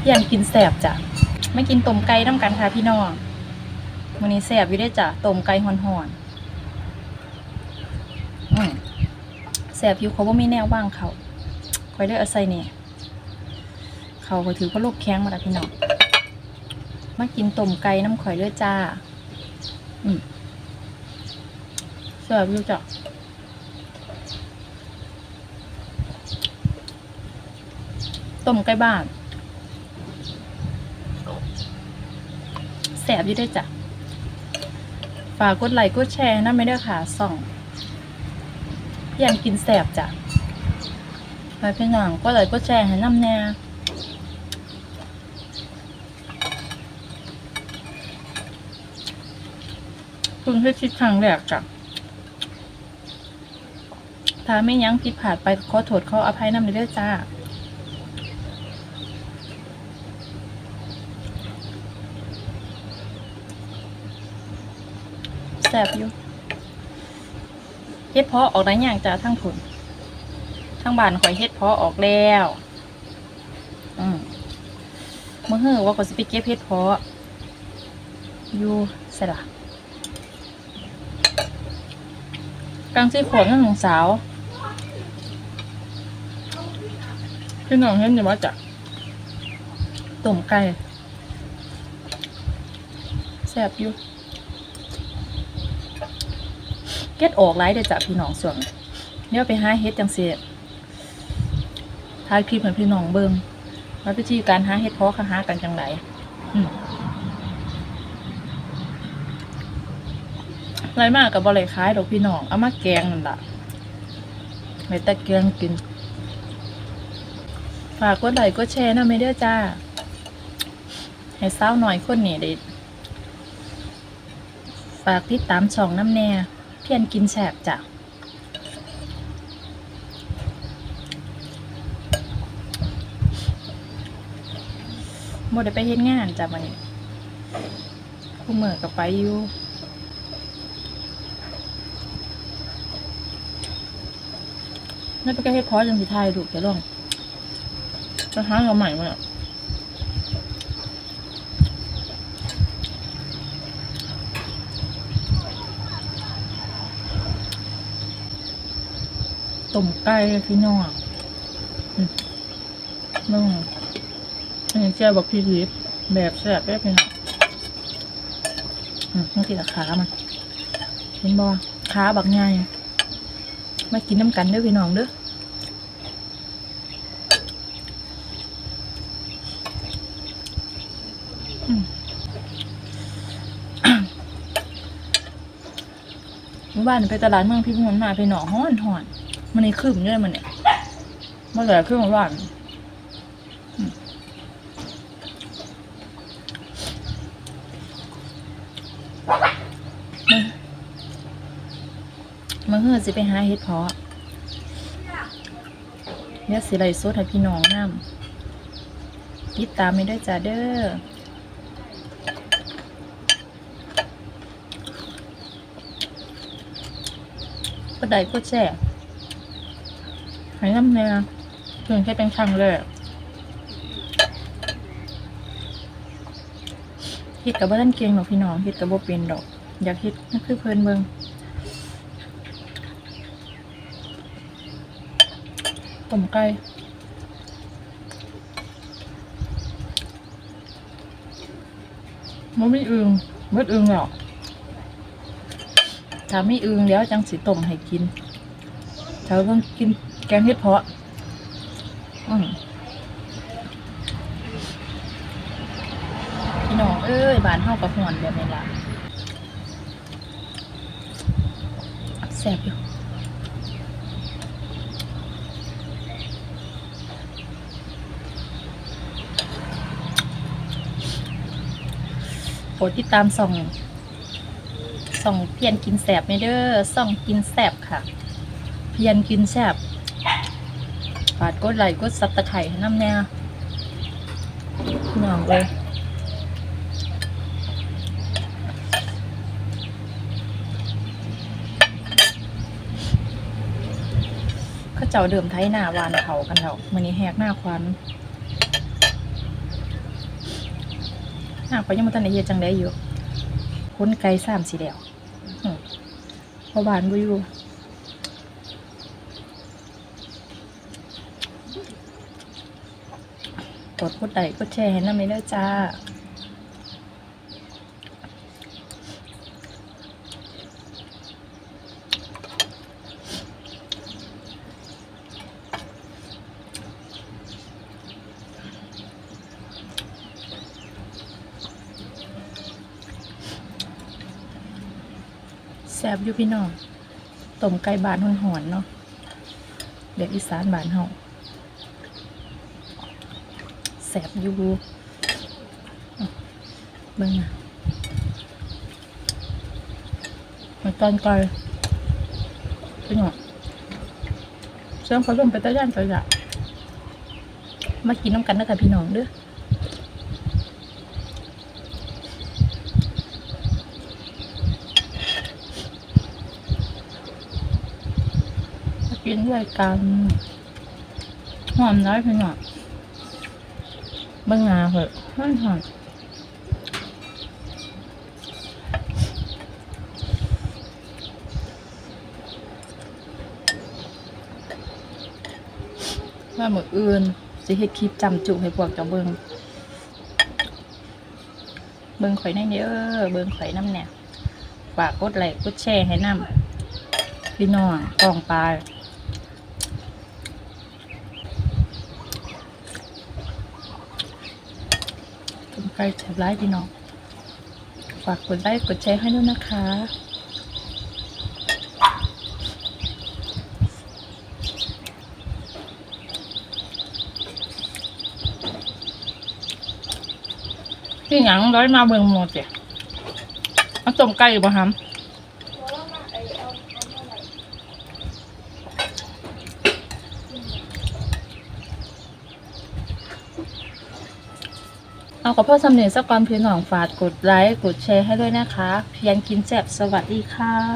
พียนกินแสบจ้ะไม่กินต้มไก่น้ำกันค่ะพี่น้องวันนี้แสบอยู่ได้จ้ะต้มไก่หอนๆอืมแสบอยู่เขาว่ามีแนวว่างเขาคอยได้เอาใส่เนี่ยเขาก็ถือว่าลูกแข้งมาล้วพี่น้องมากินต้มไก่น้ำข่อยด้วยจ้า อืมแสบอยู่จ้ะต้มไก่บ้าน สบอยู่ได้จ้ะ ฝากกดไลค์กดแชร์นะไม่ได้อค่ะส่องพี่ยนกินแสบจ้ะไปพี่น้องก็ไลค์กดแชร์ให้น้ำแน่คุณให้คิดครั้งแรกจ้ะถ้าไม่ยั้งผิดพลาดไปขอโทษขออภัยน้ำเด้อจ้า แสบอยู่เฮ็ดเพาะออกได้อย่างจ้าทั้งผลทั้งบานข่อยเฮ็ดเพาะออกแล้ว อืมเมื่อเฮือว่าก็สิไปเก็บเฮ็ดเพาะอยู่ใส่ละกลางซี่ขวดนั่นของสาวพี่น้องเห็นอยู่ว่าจะต้มไก่แสบอยู่ เก็ดออกไลายเด้จ้ะพี่น้องส่วนเดี๋ยวไปหาเฮ็ดจังซี่ถ่ายคลิปให้พี่น้องเบิ่งว่าวิธีการหาเฮ็ดเพาะเขาหากันจังไดอืมไรมากกับบ่เลยขายดอกพี่น้องเอามาแกงนั่นละไม่แต่แกงกิน ฝากกดไลค์กดแชร์นะไม่เด้อจ้า ให้สาหน่อยคนนี้ได้ฝากติดตามช่องน้ำแน่ พียนกินแสบจ้ะหมดได้ไปเฮ็ดงานจ้ะมันคู่มือกับไปอยู่นั่นเป็นแค่เฮ็ดพอจังสิทายถูกจะลองจะหาเอาใหม่มาอะ ต้มไก่พี่น้องน้องอันนี้เจ้าบอกพี่ทิพย์แบบแซ่บได้พี่น้องอืมต้องกินขา มันเห็นบ่ขาบักใหญ่มากินน้ำกันเด้อพี่น้องเด้ออืมเมื่อวานไปตลาดเมืองพิบูลมาพี่น้องห้อนหอน มันนี่คืบเนี่ยมันเนี่ยมันเหลือครึ่งของวันมันเฮือสิไปหาเฮ็ดเพาะเดี๋ยสิไลฟ์สดให้พี่น้องนํติดตามไม่ได้จ้าเด้อก็ได้ก็แช่ หายน้ำเนื้อเพียงแค่เป็นครั้งแรกเฮ็ดกับบ่ท่านเก่งหรอกพี่น้องเฮ็ดกับบ่เป็นดอก อยากเฮ็ดนั่นคือเพิ่นเบิ่งต้มไก่มันไม่อึงเบิดอึงหรอกถ้าไม่อึงแล้วจังสิต้มให้กินถ้าเพิ่งกิน แกงเห็ดเพาะอืมพี่น้องเอ้ยบานเฮากับหวนแบบนี้ล่ะแซ่บอยู่โปรดติดตามส่องส่องเพียนกินแสบไม่เด้อส่องกินแสบค่ะ เพียนกินแสบ ฝากกดไลค์กดซับตะไคร่ให้น้ำแน่พี่น้องเลยเขาเจ้าเดิมไทยหน้าวานเขากันแล้วมันนี้แหกหน้าควันหน้ากไปยังมาตันไดเฮ็ดจังได้อยู่ค้นไกลสามสีแดวอืมเพอบานบ่อยู่ กดกดไลค์กดแชร์ให้น้ำไม่ได้จ้าแซบอยู่พี่น้องต้มไก่บานหอนๆเนาะแบบอีสานบานเฮา แซ่บอยู่เบิ่งนะมาตอนไก่พี่น้องเชื่อเขาลมไปตะย่านไปละมากินน้ำกันนะคะพี่น้องเด้อกินด้วยกันหอมน้อยเพียงหน่อย บิ่งงาเหอะหอมหอมว่าหมดอื่นจะเฮ็ดคลิปจำจุให้พวกเจ้าเบิ่งเบิ่งข่อยในเด้อเบิ่งข่อยน้ำเนี่ยฝากกดไลค์กดแชร์ให้น้ำพี่น้องกองปลา เป็นใครแถบไลฟ์พี่น้อง ฝากกดไลค์กดแชร์ให้ด้วยนะคะที่หยังร้อยมาเบืองหมดเจ้ะเอาต้มไก่บ่ฮัม เอาขอพ่อสำเนียงสักก่อนพี่น้องฝากกดไลค์ กดแชร์ให้ด้วยนะคะ เพียงกินแจบสวัสดีค่ะ